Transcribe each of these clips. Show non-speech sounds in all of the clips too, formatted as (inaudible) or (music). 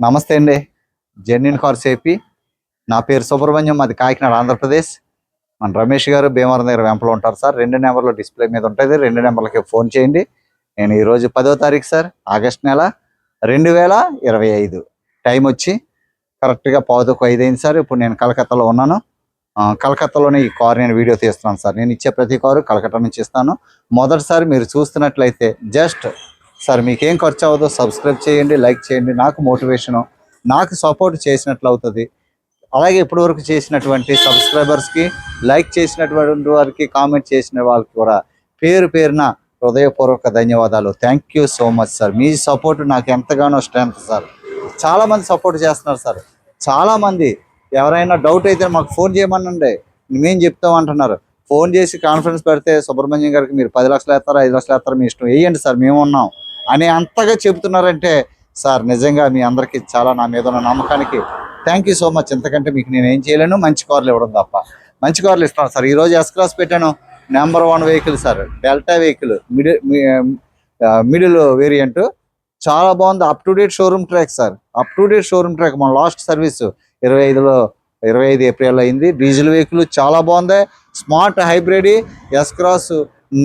నమస్తే అండి. Genuine cars AP. నా పేరు సుబ్రహ్మణ్యం మాది కాకినాడ ఆంధ్రప్రదేశ్. మన రమేష్ గారు భీమవరం దగ్గర వెంపలో ఉంటారు సార్. రెండు నెంబర్లు డిస్ప్లే మీద ఉంటుంది రెండు నెంబర్లకి ఫోన్ చేయండి. నేను ఈరోజు పదో తారీఖు సార్ ఆగస్ట్ నెల రెండు వేల ఇరవై ఐదు. టైం వచ్చి కరెక్ట్గా పావుతకు ఐదు అయింది సార్. ఇప్పుడు నేను కలకత్తాలో ఉన్నాను. కలకత్తాలోనే ఈ కారు నేను వీడియో తీస్తున్నాను సార్. నేను ఇచ్చే ప్రతి కారు కలకత్తా నుంచి ఇస్తాను. మొదటిసారి మీరు చూస్తున్నట్లయితే జస్ట్ సార్ మీకేం ఖర్చు అవ్వదో సబ్స్క్రైబ్ చేయండి లైక్ చేయండి. నాకు మోటివేషను నాకు సపోర్ట్ చేసినట్లు అవుతుంది అలాగే ఇప్పటివరకు చేసినటువంటి సబ్స్క్రైబర్స్కి లైక్ చేసినటువంటి వారికి కామెంట్ చేసిన వాళ్ళకి కూడా పేరు పేరున హృదయపూర్వక ధన్యవాదాలు. Thank you so much sir. Me support నాకు ఎంతగానో స్ట్రెంత్ సార్. చాలామంది సపోర్ట్ చేస్తున్నారు సార్. చాలామంది ఎవరైనా డౌట్ అయితే మాకు ఫోన్ చేయమనండి. మేము చెప్తాం అంటున్నారు. ఫోన్ చేసి కాన్ఫరెన్స్ పెడితే సుబ్రహ్మణ్యం గారికి మీరు పది లక్షలు వేస్తారా ఐదు లక్షలు వేస్తారా మీ ఇష్టం. వేయండి సార్ మేము ఉన్నాం అని అంతగా చెబుతున్నారంటే సార్ నిజంగా మీ అందరికీ చాలా నా మీద ఉన్న నమ్మకానికి థ్యాంక్ యూ సో మచ్ ఎంతకంటే మీకు నేను ఏం చేయలేను. మంచి కార్లు ఇవ్వడం తప్ప. మంచి కార్లు ఇస్తాను. సార్ ఈరోజు ఎస్ క్రాస్ పెట్టాను. Number one vehicle sir Delta vehicle middle middle variant చాలా బాగుంది. Up to date showroom track sir. Up to date showroom track మన లాస్ట్ సర్వీస్ ఇరవై ఐదులో ఇరవై ఐదు ఏప్రిల్ అయింది. డీజిల్ వెహికల్ చాలా బాగుంది. Smart hybrid S cross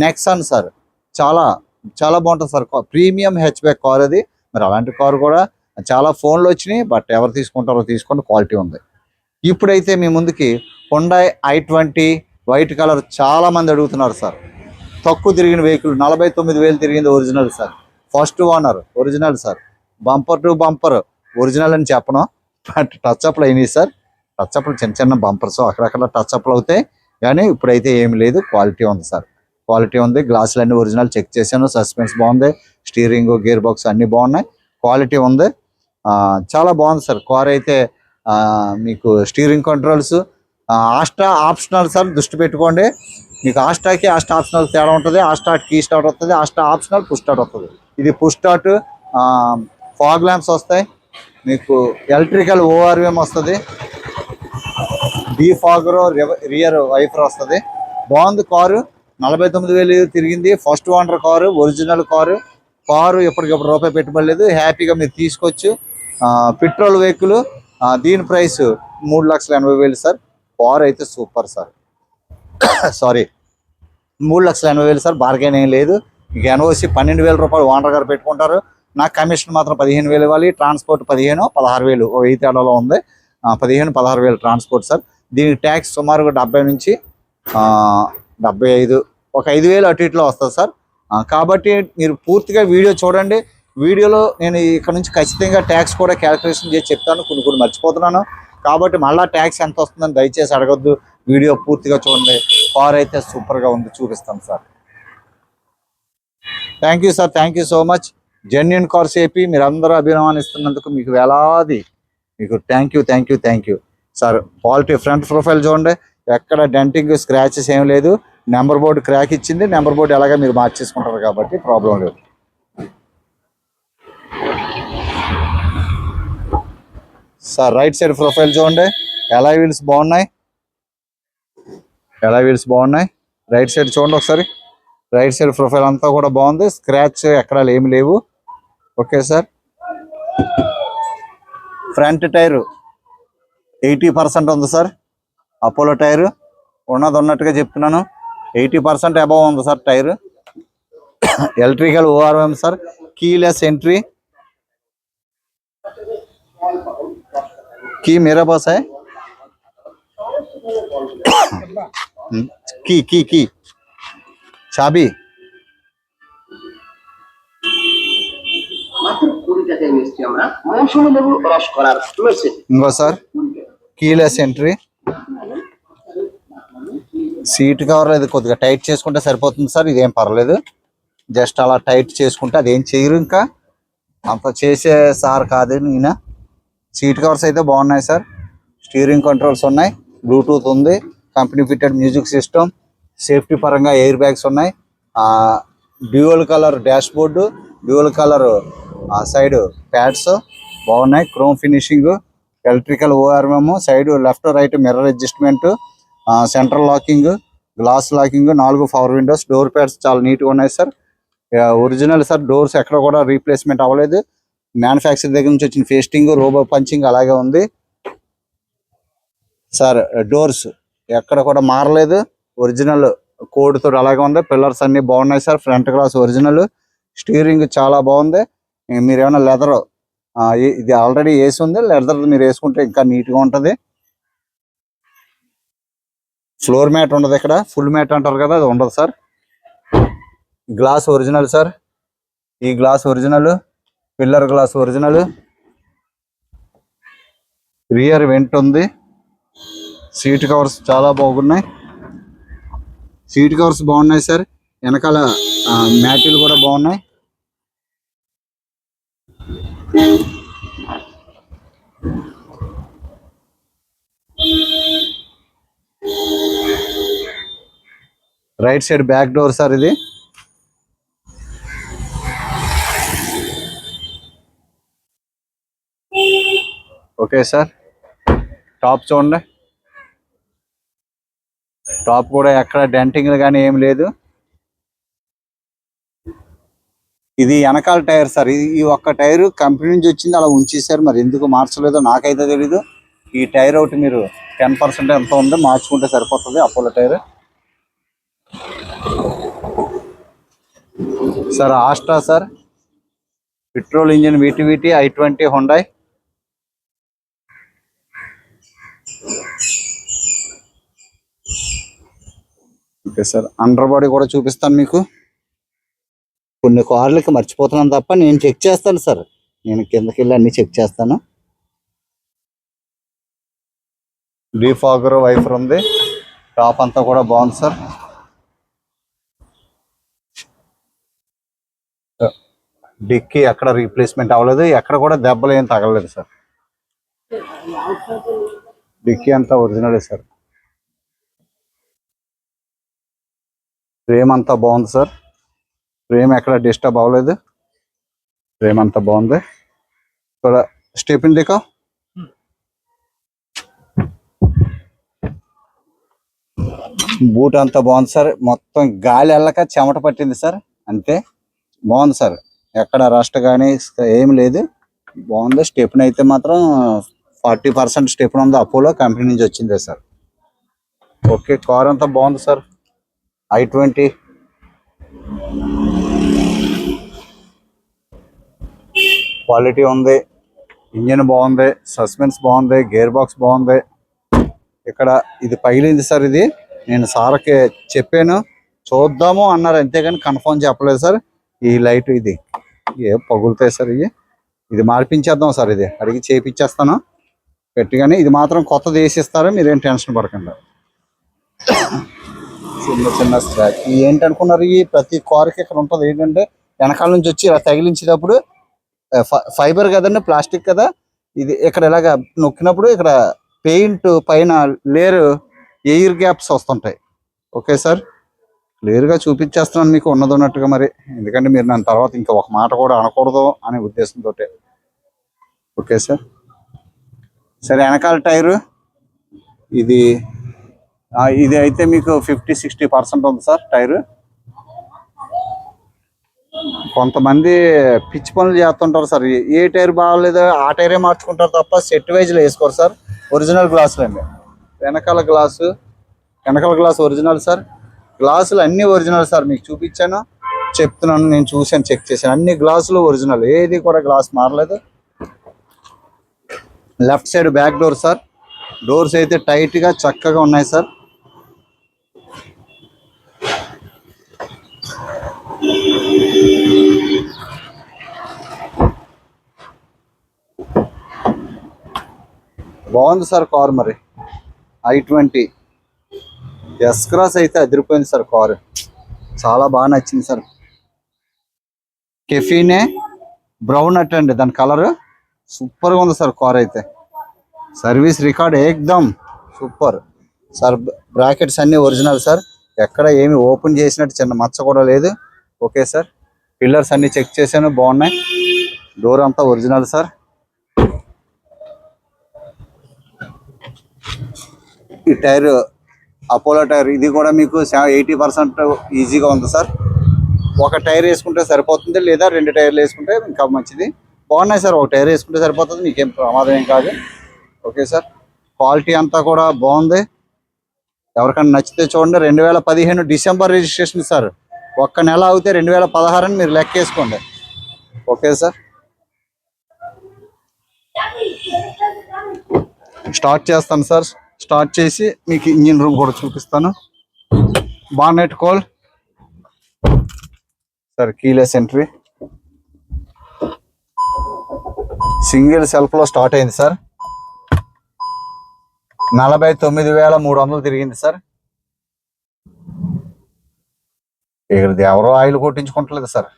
Nexon sir. చాలా చాలా బాగుంటుంది sir. Premium hatchback car అది. మరి అలాంటి కార్ కూడా చాలా ఫోన్లు వచ్చినాయి బట్ ఎవరు తీసుకుంటారో తీసుకోండి క్వాలిటీ ఉంది. ఇప్పుడైతే మీ ముందుకి Hyundai i twenty white colour చాలా మంది అడుగుతున్నారు సార్. తక్కువ తిరిగిన వెహికల్ నలభై తొమ్మిది వేలు తిరిగింది original sir. First owner original sir. Bumper to bumper original అని చెప్పను. బట్ టచ్ అప్లు అయినాయి సార్. టచ్ అప్లు చిన్న చిన్న బంపర్స్ అక్కడక్కడ టచ్ అప్లు అవుతాయి. కానీ ఇప్పుడైతే ఏమి లేదు క్వాలిటీ ఉంది సార్. క్వాలిటీ ఉంది. గ్లాసులు అన్ని ఒరిజినల్ చెక్ చేశాను. సస్పెన్స్ బాగుంది. స్టీరింగ్ గేర్ బాక్స్ అన్ని బాగున్నాయి. క్వాలిటీ ఉంది. చాలా బాగుంది సార్. కార్ అయితే మీకు steering controls Asta optional sir దృష్టి పెట్టుకోండి. మీకు ఆస్టాకి ఆస్టా ఆప్షనల్ తేడా ఉంటుంది. ఆస్టాట్ కీ స్టార్ట్ వస్తుంది. ఆస్టా ఆప్షనల్ పుష్ స్టార్ట్ వస్తుంది. ఇది పుష్ స్టార్ట్ ఫాగ్ ల్యాంప్స్ వస్తాయి. మీకు ఎలక్ట్రికల్ ఓఆర్విఎం వస్తుంది. డీ ఫాగర్ రియర్ వైఫర్ వస్తుంది. బాగుంది కారు. నలభై తొమ్మిది వేలు తిరిగింది. First owner car original car. Car ఎప్పటికప్పుడు రూపాయి పెట్టుబడి లేదు. హ్యాపీగా మీరు తీసుకోవచ్చు. పెట్రోల్ వెహికల్ దీని ప్రైస్ మూడు లక్షల ఎనభై వేలు సార్. కారు అయితే సూపర్ సార్. (coughs) సారీ మూడు లక్షల ఎనభై వేలు సార్. బార్గెన్ ఏం లేదు. ఇక ఎన్ఓసి పన్నెండు వేల రూపాయలు ఓనర్ గారు పెట్టుకుంటారు. నాకు కమిషన్ మాత్రం పదిహేను వేలు ఇవ్వాలి. ట్రాన్స్పోర్ట్ పదిహేను పదహారు వేలు. ఓ వెయ్యి తేడాలో ఉంది. పదిహేను పదహారు వేలు ట్రాన్స్పోర్ట్ సార్. దీనికి ట్యాక్స్ సుమారుగా డెబ్బై నుంచి డెబ్బై ఐదు ఒక ఐదు వేలు అటు ఇటులో వస్తుంది సార్. కాబట్టి మీరు పూర్తిగా వీడియో చూడండి. వీడియోలో నేను ఇక్కడ నుంచి ఖచ్చితంగా ట్యాక్స్ కూడా క్యాలిక్యులేషన్ చేసి చెప్తాను. కొన్ని కొన్ని మర్చిపోతున్నాను. కాబట్టి మళ్ళీ ట్యాక్స్ ఎంత వస్తుందని దయచేసి అడగద్దు. వీడియో పూర్తిగా చూడండి. కార్ అయితే సూపర్గా ఉంది. చూపిస్తాను sir. Thank you sir thank you so much genuine cars AP మీరు అందరూ అభిమానిస్తున్నందుకు మీకు వేలాది మీకు thank you thank you thank you sir quality front profile చూడండి. ఎక్కడ డెంటింగ్ స్క్రాచెస్ ఏం లేదు. నెంబర్ బోర్డు క్రాక్ ఇచ్చింది. నెంబర్ బోర్డు ఎలాగ మీరు మార్చేసుకుంటారు కాబట్టి ప్రాబ్లం లేదు. సార్ రైట్ సైడ్ ప్రొఫైల్ చూడండి. ఎలా వీల్స్ బాగున్నాయి? ఎలా వీల్స్ బాగున్నాయి? రైట్ సైడ్ చూడండి ఒకసారి. రైట్ సైడ్ ప్రొఫైల్ అంతా కూడా బాగుంది. స్క్రాచ్ ఎక్కడ ఏమి లేవు. Okay sir. Front tyre eighty percent ఉంది సార్. అపోలో టైర్ ఉన్నది ఉన్నట్టుగా చెప్తున్నాను ఎయిటీ పర్సెంట్ అబవ్ ఉంది sir tyre electrical ORM sir keyless entry key मेरा पास है కీ की చాబి चाबी sir sir keyless entry seat cover ఇది కొద్దిగా టైట్ చేసుకుంటే సరిపోతుంది సార్ ఇదేం పర్లేదు. జస్ట్ అలా టైట్ చేసుకుంటే అదేం చేయరు ఇంకా. అంత చేసే సార్ కాదు ఈయన. సీట్ కవర్స్ అయితే బాగున్నాయి సార్. స్టీరింగ్ కంట్రోల్స్ ఉన్నాయి బ్లూటూత్ ఉంది company fitted music system safety పరంగా ఎయిర్ బ్యాగ్స్ ఉన్నాయి. Dual colour dash board dual colour ఆ సైడ్ ప్యాడ్స్ బాగున్నాయి. Chrome finishing electrical ORM side left right mirror adjustment central locking glass locking నాలుగు power windows door pads చాలా నీట్గా ఉన్నాయి sir original sir doors ఎక్కడ కూడా replacement అవ్వలేదు. మ్యానుఫ్యాక్చర్ దగ్గర నుంచి వచ్చిన ఫేస్టింగ్ రోబో పంచింగ్ అలాగే ఉంది. సార్ డోర్స్ ఎక్కడ కూడా మారలేదు. ఒరిజినల్ కోడ్తో తోటి అలాగే ఉంది. పిల్లర్స్ అన్ని బాగున్నాయి sir front glass original steering చాలా బాగుంది. మీరు ఏమైనా లెదర్ ఇది ఆల్రెడీ వేసి ఉంది. లెదర్ మీరు వేసుకుంటే ఇంకా నీట్గా ఉంటది. ఫ్లోర్ మ్యాట్ ఉండదు ఇక్కడ. ఫుల్ మ్యాట్ అంటారు కదా అది ఉండదు సార్. Glass original sir. ఈ glass original pillar glass original. Rear vent ఉంది. సీట్ కవర్స్ చాలా బాగున్నాయి. సీట్ కవర్స్ బాగున్నాయి సార్. వెనకాల మ్యాటీలు కూడా బాగున్నాయి. Right side back door sir ఇది. Okay sir. టాప్ చూడండి. టాప్ కూడా ఎక్కడ డెంటింగ్ కానీ ఏం లేదు. ఇది వెనకాల టైర్ సార్. ఇది ఈ ఒక్క టైర్ కంపెనీ నుంచి వచ్చింది అలా ఉంచేసారు మరి. ఎందుకు మార్చలేదో నాకైతే తెలీదు. ఈ టైర్ ఒకటి మీరు టెన్ పర్సెంట్ ఎంత ఉందో? మార్చుకుంటే సరిపోతుంది. Apollo tyre. Sir Astra sir. Petrol engine వీటి వీటి i twenty Hyundai. Okay sir under body కూడా చూపిస్తాను మీకు. కొన్ని కార్లకి మర్చిపోతున్నాను తప్ప నేను చెక్ చేస్తాను సార్. నేను కిందకి వెళ్ళి అన్ని చెక్ చేస్తాను. డీఫాగర్ వైఫర్ ఉంది. టాప్ అంతా కూడా బాగుంది సార్ డిక్కీ ఎక్కడ రీప్లేస్మెంట్ అవ్వలేదు. ఎక్కడ కూడా దెబ్బలు ఏం తగలలేదు సార్ డిక్కీ అంతా ఒరిజినలే సార్ ఫ్రేమ్ అంతా బాగుంది సార్ ఫ్రేమ్ ఎక్కడ డిస్టర్బ్ అవ్వలేదు. ఫ్రేమ్ అంతా బాగుంది. ఇక్కడ స్టెపిన్ బూట్ అంతా బాగుంది సార్. మొత్తం గాలి వెళ్ళక చెమట పట్టింది సార్. అంతే. బాగుంది సార్. ఎక్కడ రస్ట్ కానీ ఏం లేదు. బాగుంది. స్టెప్ని అయితే మాత్రం ఫార్టీ పర్సెంట్ స్టెప్న్ ఉంది. అపోలో కంపెనీ నుంచి వచ్చిందే సార్. ఓకే. కార్ అంతా బాగుంది సార్. I twenty. క్వాలిటీ ఉంది. ఇంజిన్ బాగుంది. సస్పెన్స్ బాగుంది. గేర్ బాక్స్ బాగుంది. ఇక్కడ ఇది పగిలింది సార్ ఇది. నేను సార్కి చెప్పాను. చూద్దాము అన్నారు. అంతేగాని కన్ఫర్మ్ చెప్పలేదు సార్. ఈ లైట్ ఇది. ఏ పగులుతాయి సార్ ఇవి? ఇది మార్పించేద్దాం సార్ ఇది. అడిగి చేపించేస్తాను. పెట్టిగానే ఇది మాత్రం కొత్తది వేసిస్తారు. మీరేం టెన్షన్ పడకండి. చిన్న చిన్న స్క్రాచ్ ఏంటనుకున్నారు? ఈ ప్రతి కార్కి ఇక్కడ ఉంటుంది. ఏంటంటే వెనకాల నుంచి వచ్చి ఇలా తగిలించేటప్పుడు ఫైబర్ కదండి ప్లాస్టిక్ కదా. ఇది ఇక్కడ ఇలాగ నొక్కినప్పుడు ఇక్కడ పెయింట్ పైన లేరు. ఎయిర్ గ్యాప్స్ వస్తుంటాయి. Okay sir? క్లియర్గా చూపించేస్తున్నాను మీకు ఉన్నది ఉన్నట్టుగా మరి. ఎందుకంటే మీరు నన్ను తర్వాత ఇంకా ఒక మాట కూడా అనకూడదు అనే ఉద్దేశంతో ఓకే సార్? సరే వెనకాల టైరు. ఇది ఇది అయితే మీకు ఫిఫ్టీ సిక్స్టీ పర్సెంట్ ఉంది సార్ టైరు. కొంతమంది పిచ్చి పనులు చేస్తుంటారు సార్. ఏ- ఏ టైర్ బాగాలేదు ఆ టైరే మార్చుకుంటారు తప్ప సెట్ వైజ్లో వేసుకోరు సార్. ఒరిజినల్ గ్లాసులు అండి వెనకాల గ్లాసు వెనకాల గ్లాస్ ఒరిజినల్ సార్. గ్లాసులు అన్ని ఒరిజినల్ సార్ మీకు చూపించాను. చెప్తున్నాను నేను చూశాను చెక్ చేశాను. అన్ని గ్లాసులు ఒరిజినల్. ఏది కూడా గ్లాస్ మారలేదు. Left side back door sir. Doors అయితే టైట్గా చక్కగా ఉన్నాయి సార్. బాగుంది సార్ కార్ మరి. I twenty. ఎస్ క్రాస్ అయితే అదిరిపోయింది సార్ కారు. చాలా బాగా నచ్చింది సార్. కెఫీనే బ్రౌన్ అట్ అండి దాని కలర్ సూపర్గా ఉంది సార్ కార్ అయితే. సర్వీస్ రికార్డ్ ఏకదమ్ సూపర్. సార్ బ్రాకెట్స్ అన్ని ఒరిజినల్ సార్. ఎక్కడ ఏమి ఓపెన్ చేసినట్టు చిన్న మచ్చ కూడా లేదు. Okay sir. పిల్లర్స్ అన్ని చెక్ చేశాను బాగున్నాయి. డోర్ అంతా ఒరిజినల్ సార్. ఈ టైర్ అపోలో టైర్ ఇది కూడా మీకు ఎయిటీ పర్సెంట్ ఈజీగా ఉంది సార్. ఒక టైర్ వేసుకుంటే సరిపోతుంది లేదా రెండు టైర్లు వేసుకుంటే ఇంకా మంచిది. బాగున్నాయి సార్ ఒక టైర్ వేసుకుంటే సరిపోతుంది మీకేం ప్రమాదం ఏం కాదు. ఓకే సార్ క్వాలిటీ అంతా కూడా బాగుంది. ఎవరికైనా నచ్చితే చూడండి రెండు వేల పదిహేను డిసెంబర్ రిజిస్ట్రేషన్ సార్. ఒక్క నెల అవుతే రెండు వేల పదహారు అని మీరు లెక్క వేసుకోండి. Okay sir. స్టార్ట్ చేస్తాను సార్. స్టార్ట్ చేసి మీకు ఇంజిన్ రూమ్ కూడా చూపిస్తాను. Bonnet coal. Sir keyless entry. Single సెల్ఫ్లో స్టార్ట్ అయింది సార్. నలభై తొమ్మిది వేల మూడు వందలు తిరిగింది సార్. ఇక్కడ ఎవరో ఆయిల్ కొట్టించుకుంటలేదు సార్.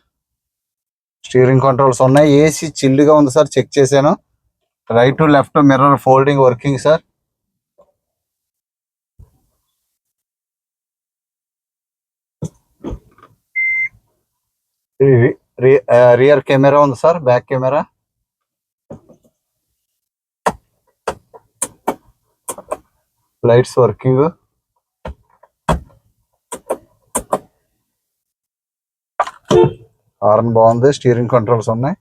స్టీరింగ్ కంట్రోల్స్ ఉన్నాయి. ఏసీ చిల్లుగా ఉంది సార్. చెక్ చేశాను. Right to left mirror folding working sir. Rear camera ఉంది sir back camera. Lights working. Horn బాగుంది స్టీరింగ్ కంట్రోల్స్ ఉన్నాయి.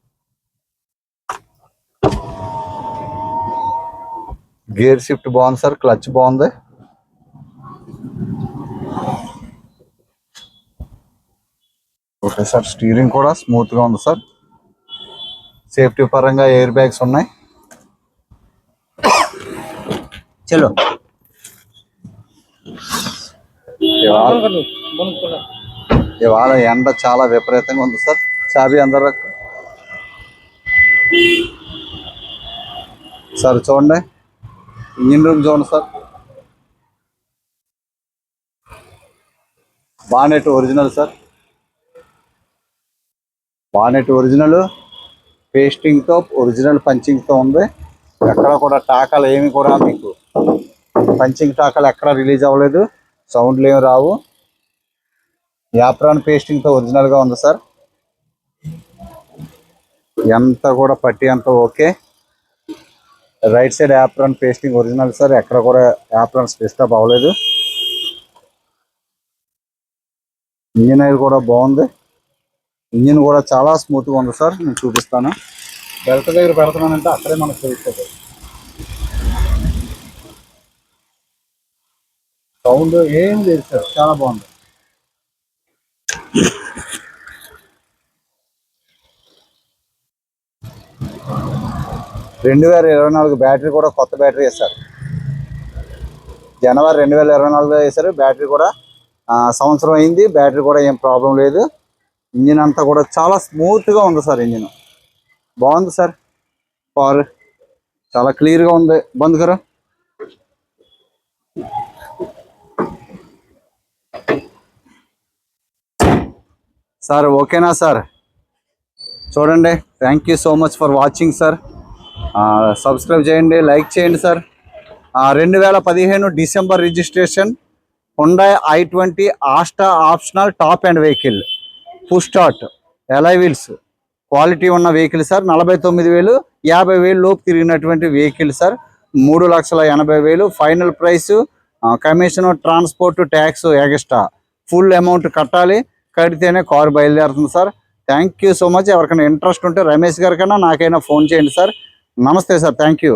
గేర్ షిఫ్ట్ బాగుంది సార్ క్లచ్ బాగుంది. ఓకే సార్ స్టీరింగ్ కూడా స్మూత్గా ఉంది సార్ సేఫ్టీ పరంగా ఎయిర్ బ్యాగ్స్ ఉన్నాయి. చలో. ఇవాళ ఇవాళ ఎండ చాలా విపరీతంగా ఉంది సార్ చాబీ అందరూ సార్ చూడండి. ఇంజిన్ రూమ్ చూడండి sir bonnet original sir bonnet original పేస్టింగ్తో original పంచింగ్తో ఉంది. ఎక్కడ కూడా టాకాలు ఏమి కూడా మీకు పంచింగ్ టాకాలు ఎక్కడ రిలీజ్ అవ్వలేదు. సౌండ్లు ఏమి రావు. యాప్రాన్ పేస్టింగ్తో ఒరిజినల్గా ఉంది సార్. ఎంత కూడా పట్టి అంత okay. Right side apron pasting original sir. ఎక్కడ కూడా యాప్రాన్ డిస్టర్బ్ అవ్వలేదు. ఇంజనీర్ కూడా బాగుంది. ఇంజిన్ కూడా చాలా స్మూత్గా ఉంది సార్ నేను చూపిస్తాను. బెల్ట్ దగ్గర పెడుతున్నానంటే అక్కడే మనకు తెలుస్తుంది. సౌండ్ ఏం లేదు సార్ చాలా బాగుంది. రెండు వేల ఇరవై నాలుగు బ్యాటరీ కూడా కొత్త బ్యాటరీ వేశారు. జనవరి రెండు వేల ఇరవై నాలుగులో వేశారు బ్యాటరీ కూడా సంవత్సరం అయింది బ్యాటరీ కూడా ఏం ప్రాబ్లం లేదు. ఇంజిన్ అంతా కూడా చాలా స్మూత్గా ఉంది సార్ ఇంజిన్. బాగుంది సార్. పవర్ చాలా క్లియర్గా ఉంది. బంద్ కరా సార్ ఓకేనా సార్? చూడండి. Thank you so much for watching sir subscribe చేయండి లైక్ చేయండి సార్ రెండు వేల పదిహేను December registration Hyundai i twenty Asta optional top and vehicle. Full start. Wheels quality ఉన్న వెహికల్ సార్ నలభై తొమ్మిది వేలు యాభై వేలు లోపు తిరిగినటువంటి వెహికల్ సార్ మూడు లక్షల ఎనభై వేలు. Final price commission transport tax extra full amount కట్టాలి. కడితేనే కారు బయలుదేరుతుంది sir thank you so much ఎవరికైనా ఇంట్రెస్ట్ ఉంటే రమేష్ గారికైనా నాకైనా ఫోన్ చేయండి సార్ నమస్తే సార్ థ్యాంక్ యూ